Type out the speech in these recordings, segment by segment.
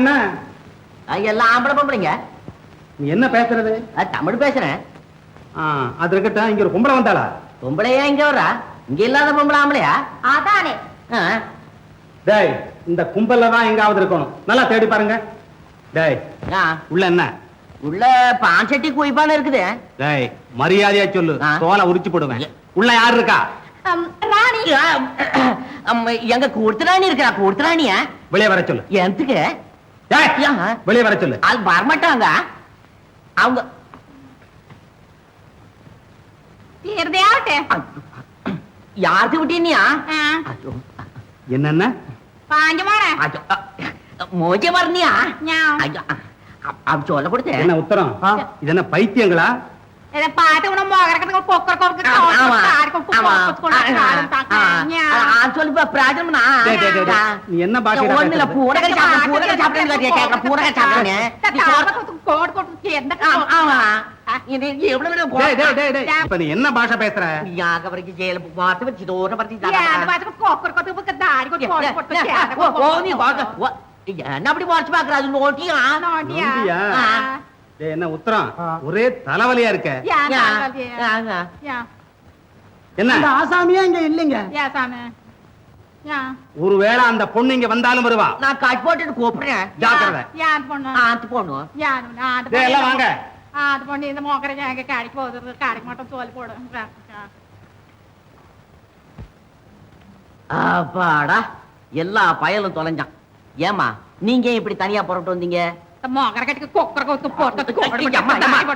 என்ன? எல்லாம் ஆம்பளை பொம்பளைங்க. நீ என்ன பேசுறது? தமிழ் பேசுறேன். ஆ, அது இருக்கட்டும் இங்க ஒரு கும்பல வந்தாளா? பொம்பளையா இங்க வர்றா? இங்க இல்லாத பொம்பளை ஆம்பளையா? அதானே. டேய் இந்த கும்பல்ல தான் எங்காவது இருக்கணும். நல்லா தேடி பாருங்க. டேய் உள்ள என்ன? உள்ள பான் சட்டி குயிப்பான இருக்குது. டேய் மரியாதையா சொல்லு. தோலை உரிச்சு போடுவேன். உள்ள யார் இருக்கா? ராணி. எங்க கூடுத்துறாணி இருக்கிறா கூடுத்துறாணியா வெளியே வர சொல்லு. எதுக்கு. வெளியே வர சொல்லு. அது வரமாட்டாங்க. அவங்க யாருக்கு விட்டீனியா என்னென்ன? மூச்சு மறந்தியா சொல்ல கொடுத்த என்ன உத்தரம்? இது என்ன பைத்தியங்களா? పాట కూడా మొగరకట్టుగా కుక్కర சொல்லுப்பா பிராஜம்னா நீ என்ன பாஷை ஒண்ணுல பூரக சாப்பிடு பூரக சாப்பிடுறது கேக்குற பூரக சாப்பிடுனே கோட் கோட் எந்த ஆமா என்ன பாஷ பேசுற அப்படி மறைச்சு என்ன உத்தரம்? ஒரே தலைவலியா இருக்க? என்ன? ஆசாமியா இங்க இல்லைங்க. ஒருவேளை அந்த பொண்ணு இங்க வந்தாலும் வருவா? நான் கட் போட்டுட்டு கூப்பிடுறேன். ஜாக்கிரதை. ஆத்து போணும் டேய் எல்லாம் வாங்க. அது பண்ணி இந்த மோக்கரை எங்க கடைக்கு போகுது. கடைக்கு மட்டும் தோல் போடும். அப்பாடா எல்லா பயலும் தொலைஞ்சான். ஏமா நீங்க ஏன் இப்படி தனியா புறப்பட்டு வந்தீங்க?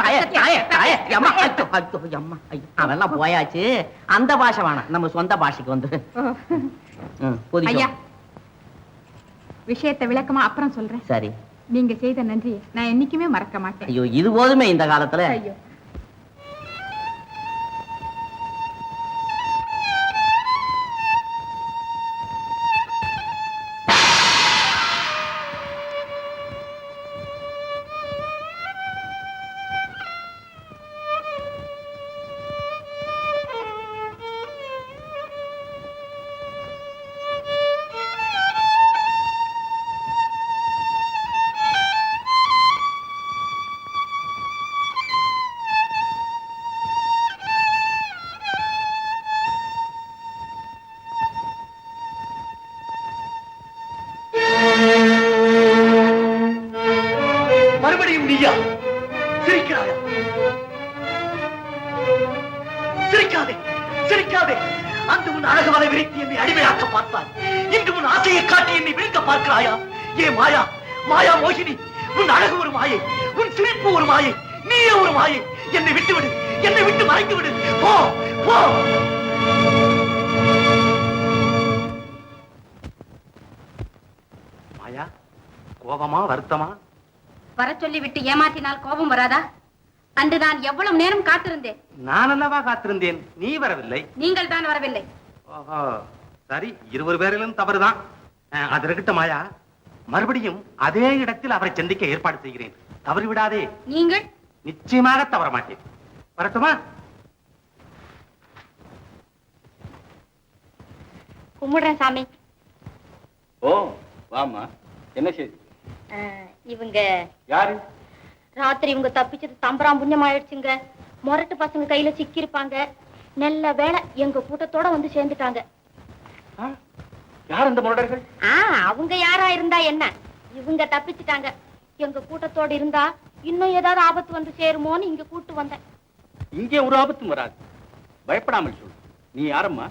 ஐயோ, ஐயோ, ஐயோ. அவெல்லாம் போயாச்சு அந்த பாஷை வேணாம் நம்ம சொந்த பாஷைக்கு வந்து. ஐயா விஷயத்தை விளக்கமா அப்புறம் சொல்றேன். சரி நீங்க செய்த நன்றி நான் என்னைக்குமே மறக்க மாட்டேன். ஐயோ இது போதுமே இந்த காலத்துல? சிரிக்கிறாயா சிரிக்காதே சிரிக்காதே. அந்த உன் அழகவலை விரித்து என்னை அடிமையாக்க பார்த்தாய். இன்று உன் ஆசையை காட்டி என்னை வீழ்த்த பார்க்கிறாயா? ஏ மாயா மாயா மோகினி உன் அழகு ஒரு மாயை உன் சிரிப்பு ஒரு மாயை நீயே ஒரு மாயை. என்னை விட்டு விடு என்னை விட்டு மறைத்து விடு போ போ. மாயா கோபமா வருத்தமா? வர சொல்லி விட்டு ஏமாற்றினால் கோபம் வராதா? அன்று நான் எவ்வளவு நேரம் காத்திருந்தேன். நான் அல்லவா காத்திருந்தேன்? நீ வரவில்லை. நீங்கள் தான் வரவில்லை. ஓஹோ சரி இருவர் பேரிலும் தவறுதான். அது இருக்கட்டும் மாயா மறுபடியும் அதே இடத்தில் அவரை சந்திக்க ஏற்பாடு செய்கிறேன். தவறு விடாதே நீங்கள்? நிச்சயமாக தவற மாட்டேன். வரட்டுமா? கும்பிடுறேன் சாமி. ஓ வாமா என்ன செய்தி? இவங்க. யாரு? ராத்திரி இவங்க தப்பிச்சது தம்பராம் புண்ணியம் ஆயிடுச்சுங்க முரட்டு பசங்க கையில சிக்கி இருப்பாங்க நல்ல வேலை எங்க கூட்டத்தோட வந்து சேர்ந்துட்டாங்க? யார் அந்த முரடர்கள்? ஆ அவங்க யாரா இருந்தா என்ன? இவங்க தப்பிச்சிட்டாங்க. எங்க கூட்டத்தோட இருந்தா இன்னும் ஏதாவது ஆபத்து வந்து சேருமோன்னு இங்க கூட்டு வந்தேன். இங்கே ஒரு ஆபத்தும் வராது. பயப்படாமல் சொல் நீ யாரம்மா?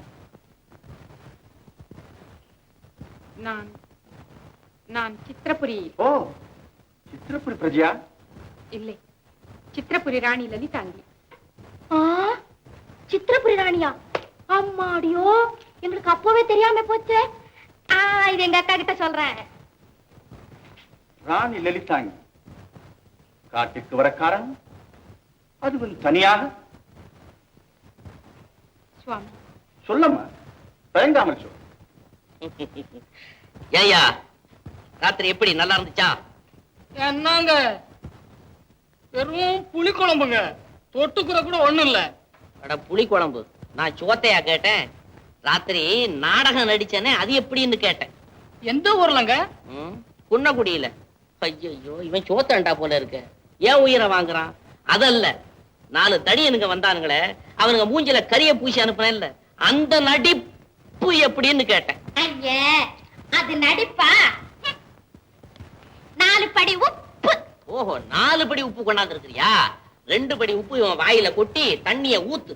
நான். நான் சித்திரபுரி. ஓ சித்திரப்புரி பிரஜா இல்லை சித்திரபுரி ராணி லலிதாங்கி. ஆ சித்திரபுரி ராணியா? அம்மாடியோ எங்களுக்கு அப்பவே தெரியாம போச்சு. இது எங்க அக்கா கிட்ட சொல்றேன். ராணி லலிதாங்கி. காட்டுக்கு வர காரணம் அதுவும் தனியாக. சுவாமி. சொல்லம்மா தயங்காமல் சொல். ஏய்யா ராத்திரி எப்படி? நல்லா இருந்துச்சா? என்னங்க? வெறும் புளி குழம்புங்க தொட்டுக்குற கூட ஒண்ணும் இல்ல. அட புளி குழம்பு நான் சோத்தையா கேட்டேன்? ராத்திரி நாடகம் நடிச்சேனே அது எப்படின்னு கேட்டேன். எந்த ஊர்லங்க? ம், குன்னக்குடியில. ஐயோ இவன் சோத்தண்டா போல இருக்கு. ஏன் உயிரை வாங்குறான்? அதல்ல. நாலு தடியனுங்க வந்தானுங்களே அவனுங்க மூஞ்சில கரிய பூசி அனுப்புனேன்ல அந்த நடிப்பு எப்படின்னு கேட்டேன். அது நடிப்பா? நாலு படி உப்பு. ஓஹோ நாலு படி உப்பு கொண்டாந்து இருக்கிறியா ரெண்டு படி உப்பு இவன் வாயில கொட்டி தண்ணிய ஊத்து.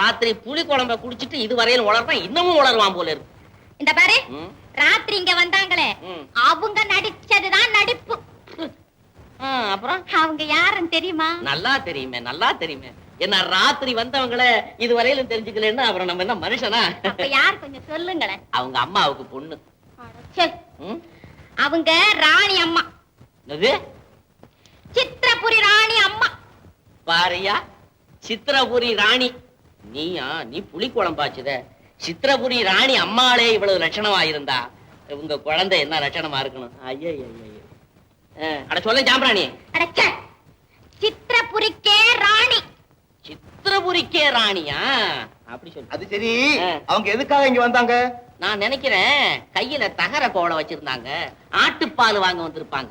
ராத்திரி புளி குழம்ப குடிச்சிட்டு இது வரையில உளறான் இன்னமும் உளருவான் போல இருக்கு. இந்த பாரு ராத்திரி இங்க வந்தாங்களே. அவங்க நடிச்சதுதான் நடிப்பு. அப்புறம்? அவங்க யாருன்னு தெரியுமா? நல்லா தெரியுமே நல்லா தெரியுமே. என்ன ராத்திரி வந்தவங்கள இது வரையிலும் தெரிஞ்சுக்கலன்னா அப்புறம் நம்ம என்ன மனுஷனா? யார் கொஞ்சம் சொல்லுங்களேன். அவங்க அம்மாவுக்கு பொண்ணு? அவங்க ராணி அம்மா. என்னது? சித்திரபுரி ராணி அம்மா. பாரியா சித்திரபுரி ராணி. நீயா? நீ புலி குழம்பாச்சுத சித்திரபுரி ராணி அம்மாளே இவ்வளவு லட்சணமா இருந்தா உங்க குழந்தை என்ன லட்சணமா இருக்கணும்? ஐயா அட சொல்ல ஜாம்பராணி அடச்சே சித்திரபுரிக்கே ராணி. சித்திரபுரிக்கே ராணியா? அப்படி சொல்லு. அது சரி. அவங்க எதுக்காக இங்க வந்தாங்க? நான் நினைக்கிறேன் கையில தகர கோலம் வச்சிருந்தாங்க. ஆட்டுப்பால் வாங்க வந்திருப்பாங்க.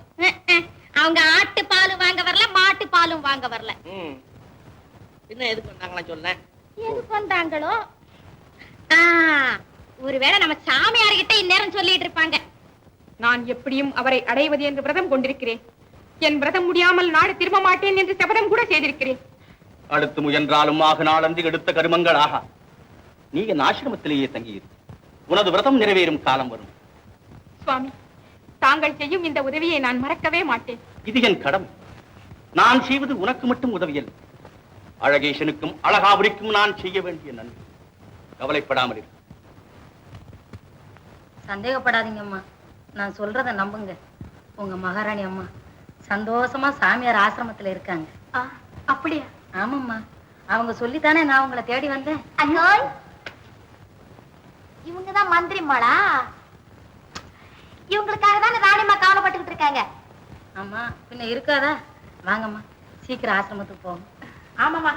அவங்க ஆட்டு பால் வாங்க வரல மாட்டு பாலும் வாங்க வரல. ம். பின்ன எதுக்கு வந்தாங்களா சொல்லேன் எதுக்கு வந்தாங்களோ? ஆ, ஒருவேளை நம்ம சாமியார்கிட்ட இந்நேரம் சொல்லிட்டு இருப்பாங்க. நான் எப்படியும் அவரை அடைவது என்று விரதம் கொண்டிருக்கிறேன். என் விரதம் முடியாமல் நாடு திரும்ப மாட்டேன் என்று சபதம் கூட செய்திருக்கிறேன். அடுத்து முயன்றாலும் ஆக நாளன்று எடுத்த கருமங்கள் ஆகா நீ என் ஆசிரமத்திலேயே தங்கியிரு உனது விரதம் நிறைவேறும் காலம் வரும். சுவாமி தாங்கள் செய்யும் இந்த உதவியை நான் மறக்கவே மாட்டேன். இது என் கடமை. நான் செய்வது உனக்கு மட்டும் உதவியல்ல அழகேசனுக்கும் அழகாபுரிக்கும் நான் செய்ய வேண்டிய நன்மை. கவலைப்படாமல் இரு. சந்தேகப்படாதீங்கம்மா நான் சொல்றத நம்புங்க. உங்க மகாராணி அம்மா சந்தோஷமா சாமியார் ஆசிரமத்துல இருக்காங்க. ஆ, அப்படியா? ஆமாம்மா. அவங்க சொல்லித்தானே நான் உங்களை தேடி வந்தேன். அண்ணோய் இவங்கதான் மந்திரிமாளா? இவங்களுக்காக தானே ராணிமா கவலைப்பட்டுக்கிட்டு இருக்காங்க. ஆமா பின்ன இருக்காதா? வாங்கம்மா சீக்கிரம் ஆசிரமத்துக்கு போங்க. ஆமாமா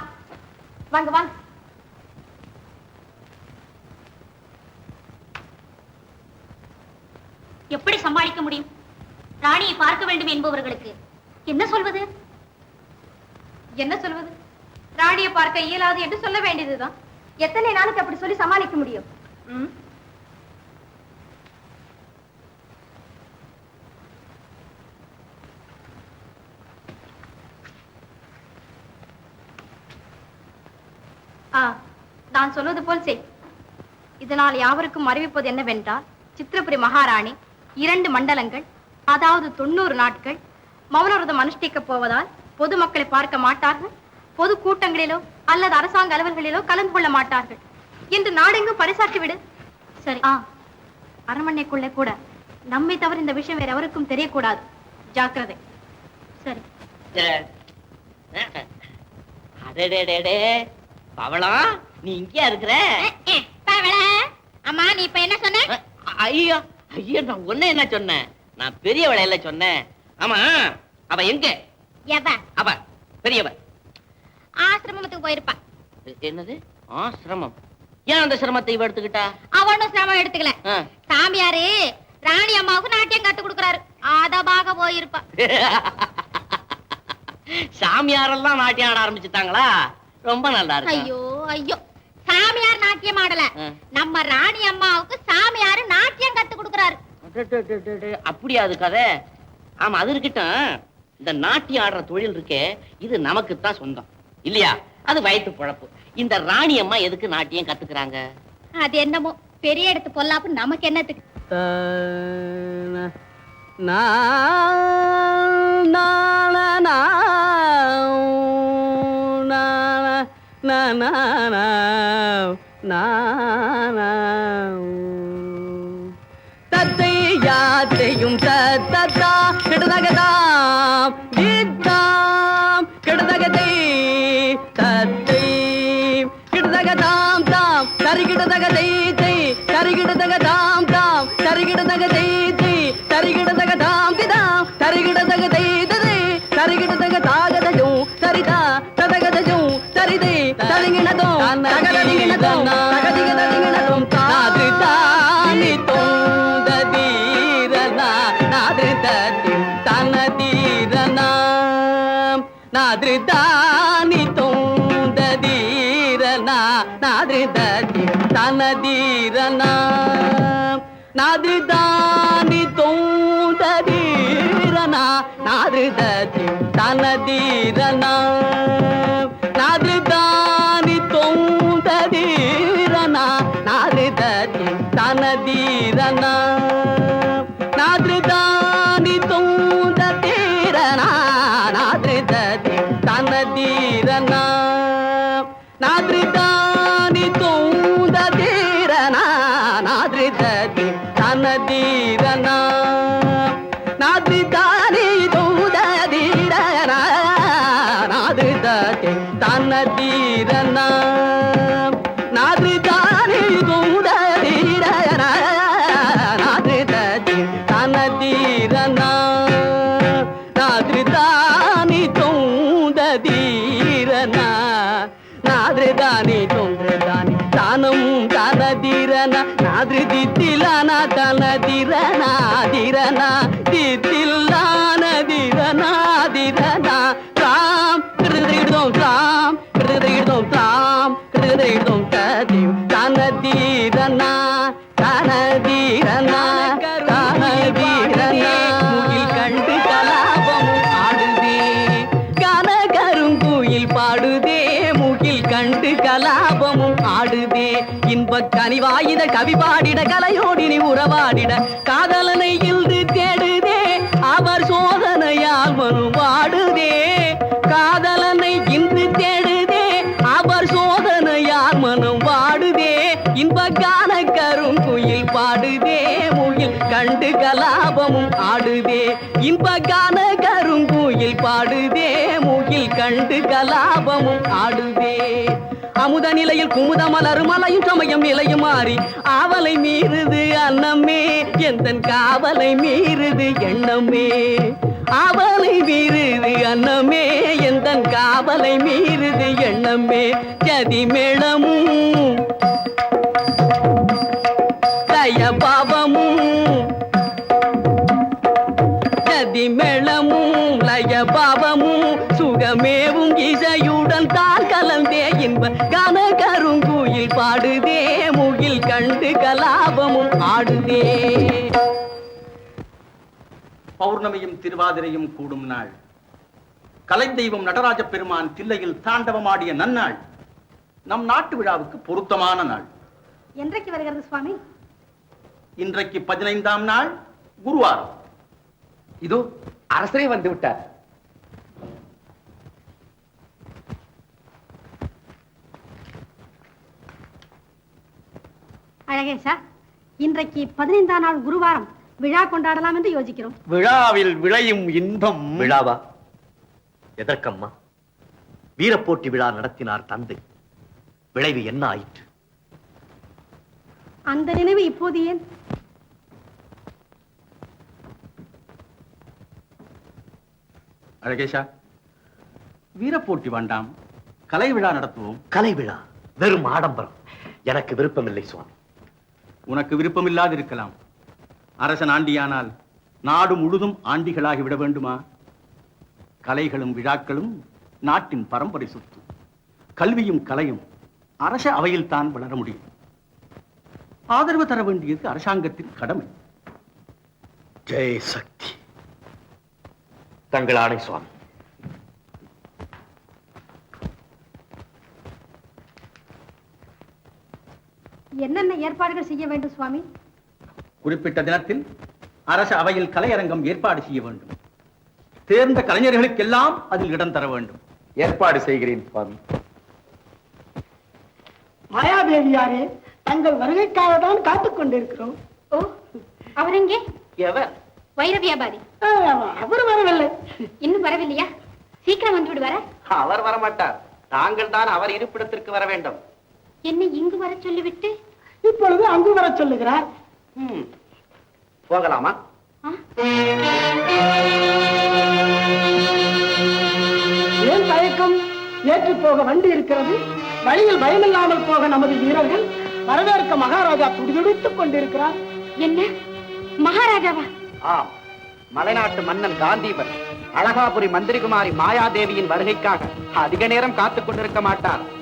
வாங்க வாங்க. எப்படி சமாளிக்க முடியும்? ராணியை பார்க்க வேண்டும் என்பவர்களுக்கு. என்ன சொல்வது? என்ன சொல்வது? ராணியை பார்க்க இயலாது என்று சொல்ல வேண்டியதுதான். எத்தனை நாளுக்கு அப்படி சொல்லி சமாளிக்க முடியும் ம்? ஆ நான் சொல்வது போல் செய். இதனால் யாவருக்கும் அறிவிப்பது என்னவென்றால் சித்திரபுரி மகாராணி இரண்டு மண்டலங்கள் அதாவது தொண்ணூறு நாட்கள் மௌனவிரதம் அனுஷ்டிக்கப் போவதால் பொதுமக்களை பார்க்க மாட்டார்கள் பொது கூட்டங்களிலோ அல்லது அரசாங்க அலுவல்களிலோ கலந்து கொள்ள மாட்டார்கள். என்று நாடெங்கும் பறைசாற்றி விடு. சரி. ஆ அரண்மனைக்குள்ளே கூட. நம்மை தவிர இந்த விஷயம் வேற எவருக்கும் தெரியக்கூடாது. ஜாக்கிரதை. சரி. அடடே பவளம் நீ இங்கேயா இருக்கிற? அம்மா நீ இப்ப என்ன சொன்ன? ஐயோ ஐயோ நான் ஒண்ணு என்ன சொன்னேன் நான் பெரிய விளையில சொன்னேன் ஆமா அவ எங்க? எவ? அவ பெரியவ. ஆசிரமத்துக்கு போயிருப்பா. என்னது? ஆசிரமம். ஏன் அந்த சிரமத்தை இவ எடுத்துக்கிட்டா? அவனும் சிரமம் எடுத்துக்கல. சாமியாரு ராணி அம்மாவுக்கு நாட்டியம் கத்து கொடுக்கறாரு. ஆதபாக போயிருப்பா. சாமியாரெல்லாம் நாட்டியம் ஆட ஆரம்பிச்சுட்டாங்களா? ரொம்ப நல்லா இருக்கு? ஐயோ ஐயோ. சாமியார் நாட்டியம் ஆடல. நம்ம ராணி அம்மாவுக்கு சாமியாரு நாட்டியம் கத்து கொடுக்கறாரு. அப்படியா அது கதை? ஆமா அது இருக்கட்டும். இந்த நாட்டியம் ஆடுற தொழில் இருக்கே இது நமக்கு தான் சொந்தம். இல்லையா? அது வயிற்று பொழப்பு. இந்த ராணி அம்மா எதுக்கு நாட்டியம் கத்துக்கிறாங்க? அது என்னமோ பெரிய இடத்து பொல்லாப்பு நமக்கு என்னத்துக்கு? தத்தை யாத்தையும் தத்தா கெடுதகதாம் கீதாம் கெடுதகதை. தத்தை கிடுதகதாம் தாம் தரிகிடதகதை தை தரிகிடதகதாம் தாம் தரிகிடதகதை தை தரிகிடதகதாம் திதாம் தரிகிடதகதை ததை தரிகிடதகதாகதஜும் சரிதா ததகதையும். ததுங்கினதும் தகதிங்கினதும் தகதிக ததுங்கினதும் காது தானி நாதிருதா and I. திரனா தில்லான திரனா திரனா ராம் கிருதம் ராம் கிருதம் ராம் கிருதம் கதிம் தனதீரனா தனதீரனா தனதீரனா முகில் கனிவாயிட கவி பாடிட கலையோடி நீ உறவாடிட காதலனை கருங்குயில் பாடுதே முயில் கண்டு கலாபமும் ஆடுதே. இன்பகான கருங்குயில் பாடுதே முயில் கண்டு கலாபமும் ஆடுதே. அமுத நிலையில் குமுத மலரும் மலையும் சமயம் நிலையும் மாறி ஆவலை மீறுது அன்னமே எந்த காவலை மீறுது எண்ணமே. ஆவலை மீறுது அன்னமே எந்த காவலை மீறுது எண்ணமே. ஜதி சுகமேவும் இசையுடன் தான் கலந்தே இன்ப கன கருங்குயில் பாடுதே முகில் கண்டு கலாபமும் ஆடுதே. பௌர்ணமியும் திருவாதிரையும் கூடும் நாள். கலைந்தெய்வம் நடராஜ பெருமான் தில்லையில் தாண்டவமாடிய நன்னாள். நம் நாட்டு விழாவுக்கு பொருத்தமான நாள். என்றைக்கு வருகிறது சுவாமி? இன்றைக்கு பதினைந்தாம் நாள் குருவாரம். இதோ அரசரே வந்து விட்டார். அழகேஷா இன்றைக்கு பதினைந்தாம் நாள் குருவாரம். விழா கொண்டாடலாம் என்று யோசிக்கிறோம். விழாவில் விளையும் இன்பம். விழாவா? எதற்கம்மா? வீரப்போட்டி விழா நடத்தினார் தந்தை. விளைவு என்ன ஆயிற்று? அந்த நினைவு இப்போது ஏன்? அழகேஷா வீரப்போட்டி வேண்டாம். கலை விழா நடத்துவோம். கலை விழா வெறும் ஆடம்பரம். எனக்கு விருப்பமில்லை சுவாமி. உனக்கு விருப்பமில்லாதிருக்கலாம். அரசன் ஆண்டியானால் நாடு முழுதும் ஆண்டிகளாகி விட வேண்டுமா? கலைகளும் விழாக்களும் நாட்டின் பரம்பரை சொத்து. கல்வியும் கலையும் அரச அவையில் தான் வளர முடியும். ஆதரவு தர வேண்டியது அரசாங்கத்தின் கடமை. ஜெய் சக்தி தங்கள் ஆணை சுவாமி. என்னென்ன ஏற்பாடுகள் செய்ய வேண்டும் சுவாமி? குறிப்பிட்ட தினத்தில் அரச அவையில் கலையரங்கம் ஏற்பாடு செய்ய வேண்டும். தேர்ந்த கலைஞர்களுக்கெல்லாம் அதில் இடம் தர வேண்டும். ஏற்பாடு செய்கிறேன் சுவாமி. மாயாதேவியாரே தங்கள் வருகைக்காக தான் காத்துக் கொண்டிருக்கிறோம். ஓ அவர் எங்கே? எவர்? வைர வியாபாரி அவர் வரவில்லை. இன்னும் வரவில்லையா? சீக்கிரம் வந்து விடுவார? அவர் வரமாட்டார். தாங்கள் தான் அவர் இருப்பிடத்திற்கு வர வேண்டும். என்னை இங்கு வர சொல்லிவிட்டு இப்பொழுது அங்கு வர சொல்லுகிறார். ம். போகலாமா? ஏன் தயக்கம்? ஏற்றி போக வண்டி இருக்கிறது. வழியில் பயமில்லாமல் போக நமது வீரர்கள் வரவேற்க மகாராஜா துடிதுடித்துக் கொண்டிருக்கிறார். என்ன? மகாராஜாவா? ஆம். மலைநாட்டு மன்னன் காந்தீபன் அழகாபுரி மந்திரிகுமாரி மாயாதேவியின் வருகைக்காக அதிக நேரம் காத்துக் கொண்டிருக்க மாட்டார்.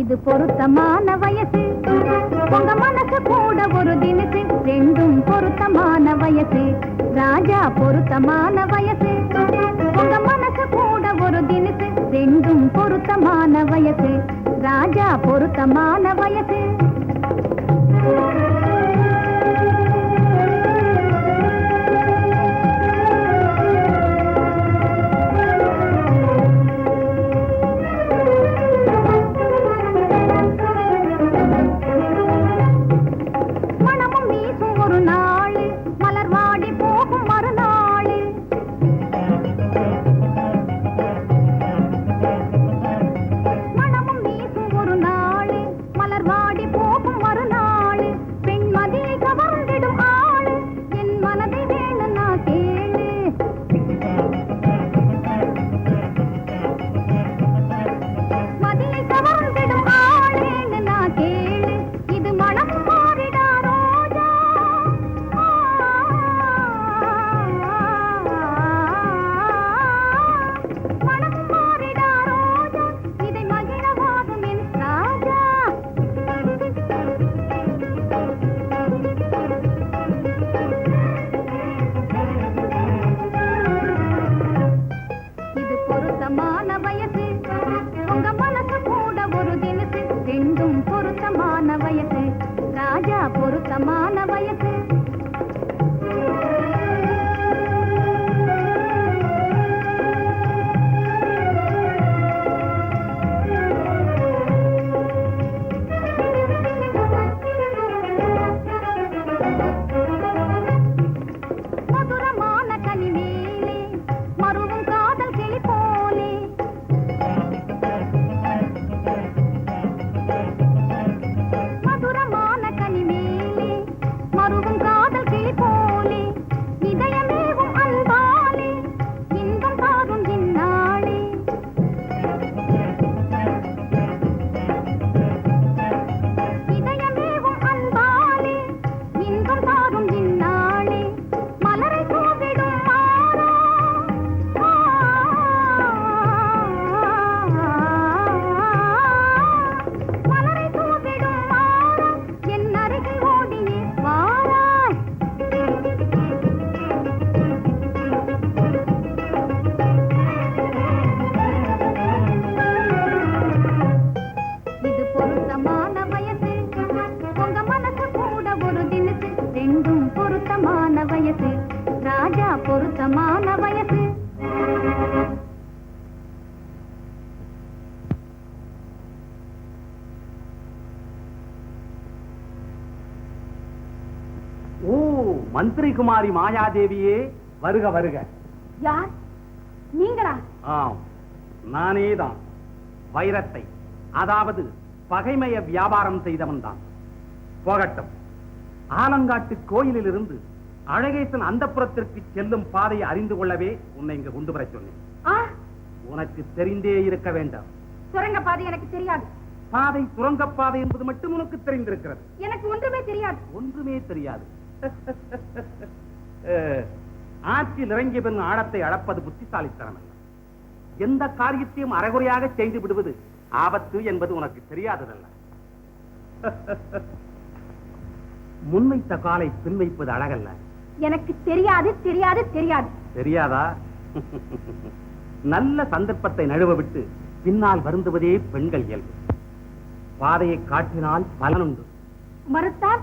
இது பொருத்தமான வயசு. உங்க மனசு கூட ஒரு தினசு ரெண்டும் பொருத்தமான வயசு. ராஜா பொருத்தமான வயசு. உங்க மனசு கூட ஒரு தினசு ரெண்டும் பொருத்தமான வயசு. ராஜா பொருத்தமான வயசு. மந்திரி குமாரி மாயாதேவியே வருக வருக. யார்? நீங்களா? ஆம் நானே தான் வைரத்தை அதாவது பகைமைய வியாபாரம் செய்தவன் தான் போகட்டும். ஆலங்காட்டு கோயிலிலிருந்து அழகேசன் அந்தப்புறத்திற்கு செல்லும் பாதையை அறிந்து கொள்ளவே உன்னை இங்கு கொண்டு வரச் சொன்னேன். உனக்கு தெரிந்தே இருக்க வேண்டாம். சுரங்க பாதை எனக்கு தெரியாது. பாதை சுரங்கப்பாதை என்பது மட்டும் உனக்கு தெரிந்திருக்கிறது. எனக்கு ஒன்றுமே தெரியாது. ஒன்றுமே தெரியாது. ஆற்றில் இறங்கிய பின் ஆழத்தை அளப்பது புத்திசாலித்தனம் எந்த காரியத்தையும் அரைகுறையாக செய்து விடுவது ஆபத்து என்பது உனக்கு தெரியாததல்ல. முன்வைத்த காலை பின் வைப்பது அழகல்ல. எனக்கு தெரியாது தெரியாது தெரியாது. தெரியாதா? நல்ல சந்தர்ப்பத்தை நழுவ விட்டு பின்னால் வருந்துவதே பெண்கள் இயல்பு. பாதையை காட்டினால் பலனுண்டு மறுத்தால்?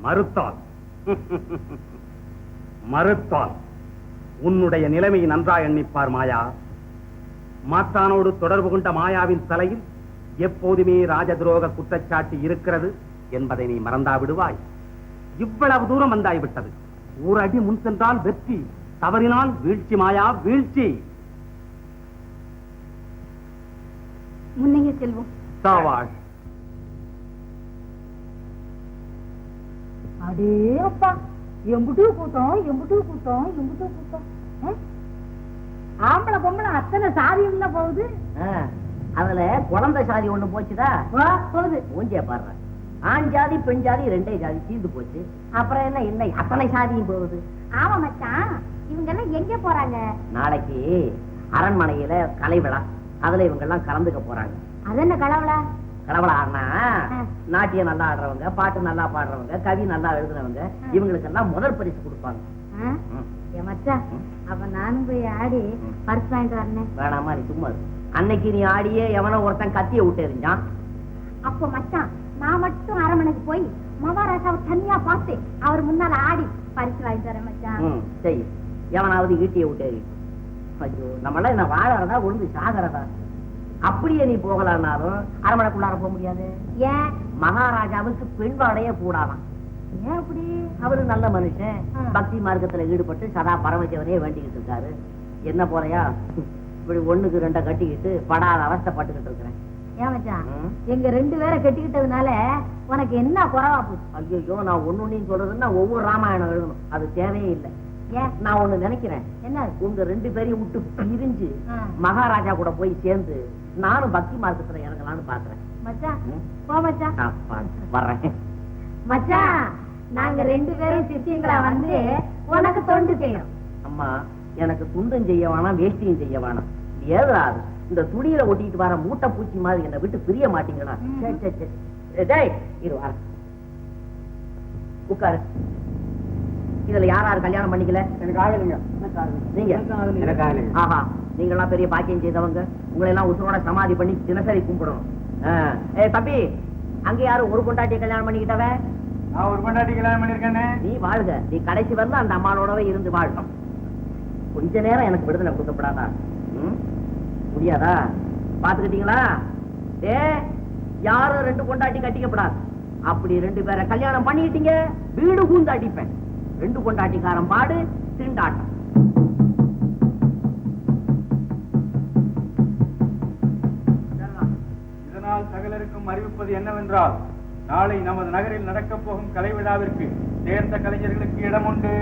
மறுத்தால். மறுத்தால் உன்னுடைய நிலைமையை நன்றாய் எண்ணிப்பார் மாயா. மாத்தானோடு தொடர்பு கொண்ட மாயாவின் தலையில் எப்போதுமே ராஜதுரோக குற்றச்சாட்டு இருக்கிறது என்பதை நீ மறந்தா விடுவாய் இவ்வளவு தூரம் வந்தாய் விட்டது ஒரு அடி முன் சென்றால் வெற்றி தவறினால் வீழ்ச்சி மாயா வீழ்ச்சி. முன்னையே செல்வோம். சாவாள் அடே அப்பா. எம்புட்டு கூட்டம் எம்புட்டு கூட்டம் எம்புட்டு கூட்டம்? ஆம்பளை பொம்பளை அத்தனை சாதியம் போகுது? அதுல குழந்தை சாதி ஒண்ணு போச்சுதா? போகுது மூஞ்சிய பாடுற ஆண் ஜாதி பெண் ஜாதி ரெண்டே ஜாதி தீர்ந்து போச்சு. அப்புறம் என்ன இல்லை அத்தனை சாதியும் போகுது? ஆமா மச்சான். இவங்க எல்லாம் எங்க போறாங்க? நாளைக்கு அரண்மனையில கலை விழா அதுல இவங்க எல்லாம் கலந்துக்க போறாங்க. அது என்ன கடவுளா கலவலாடுனா நாட்டியம் நல்லா ஆடுறவங்க பாட்டு நல்லா பாடுறவங்க கவி நல்லா எழுதுறவங்க இவங்களுக்கு எல்லாம் முதல் பரிசு கொடுப்பாங்க. அப்ப நானும் போய் ஆடி பரிசு வாங்கிட்டு வரேன். வேணாமா நீ சும்மா. அன்னைக்கு நீ ஆடியே எவனோ ஒருத்தன் கத்திய விட்டு எறிஞ்சான் அப்போ மச்சான் நான் மட்டும் அரமனைக்கு போய் மகாராஜாவை தனியா பார்த்து அவர் முன்னால ஆடி பரிசு வாங்கிட்டு வரேன் மச்சான் சரி. எவனாவது ஈட்டிய விட்டு ஐயோ நம்மளாம் என்ன வாழறதா ஒழுங்கு சாகறதா? அப்படியே நீ போகலான்னாலும் அரமனைக்குள்ளார போக முடியாது. ஏன்? மகாராஜாவுக்கு பெண் வாடையே கூடாதான். ஏன் அப்படி? அவரு நல்ல மனுஷன். பக்தி மார்க்கத்துல ஈடுபட்டு சதா பரமசிவனையே வேண்டிக்கிட்டு இருக்காரு. என்ன போறையா இப்படி ஒண்ணுக்கு ரெண்ட கட்டிக்கிட்டு படாத அவஸ்தைப்பட்டுக்கிட்டு இருக்கிறேன். எங்க ரெண்டு பேரை கட்டிக்கிட்டதுனால உனக்கு என்ன குறவா போச்சு? ஐயோ நான் ஒண்ணு ஒண்ணையும் சொல்றதுன்னா ஒவ்வொரு ராமாயணம் எழுதணும். அது தேவையே இல்லை. ஏன்? நான் ஒண்ணு நினைக்கிறேன். என்ன? உங்க ரெண்டு பேரையும் விட்டு பிரிஞ்சு. மகாராஜா கூட போய் சேர்ந்து நானும் பக்தி மார்க்கத்துல இறங்கலாம்னு பாக்குறேன். மச்சான். போ மச்சான். வர்றேன் மச்சான் நாங்க ரெண்டு பேரும் சித்திங்களா வந்து உனக்கு தொண்டு செய்யறோம். அம்மா எனக்கு துண்டும் செய்ய வேணாம் வேஷ்டியும் செய்ய வேணாம். ஏதாவது இந்த துணியில ஒட்டிட்டு வர மூட்டை பூச்சி மாதிரி என்னை விட்டு பிரிய மாட்டீங்களா? சே, சே, சே. ஏ, டேய் இரு வர உட்காரு. இதுல யார் யார் கல்யாணம் பண்ணிக்கல? எனக்கு ஆகலைங்க நீங்க. எனக்கு ஆகலைங்க. ஆஹா. நீங்கெல்லாம் பெரிய பாக்கியம் செய்தவங்க. உங்களை எல்லாம் உசுரோட சமாதி பண்ணி தினசரி கும்பிடணும். ஏய் தம்பி அங்க யாரும் ஒரு பொண்டாட்டிய கல்யாணம் பண்ணிக்கிட்டவ? நான் ஒரு பொண்டாட்டி கல்யாணம் பண்ணிருக்கேனே நீ வாழ்க. நீ கடைசி வந்து அந்த அம்மாவோடவே இருந்து வாழணும் கொஞ்ச நேரம் எனக்கு விடுதலை கொடுக்கப்படாதா? முடியாதா? பாத்துக்கிட்டீங்களா? ஏ யாரும் ரெண்டு பொண்டாட்டி கட்டிக்கப்படாது? அப்படி ரெண்டு பேரை கல்யாணம் பண்ணிக்கிட்டீங்க. வீடு கூந்து அடிப்பேன். ரெண்டு பொண்டாட்டிக்காரன் பாடு திண்டாட்டம். அறிவிப்பது என்னவென்றால் நாளை நமது நகரில் நடக்கப் போகும் கலைவிழாவிற்கு தேர்ந்த கலைஞர்களுக்கு உண்டு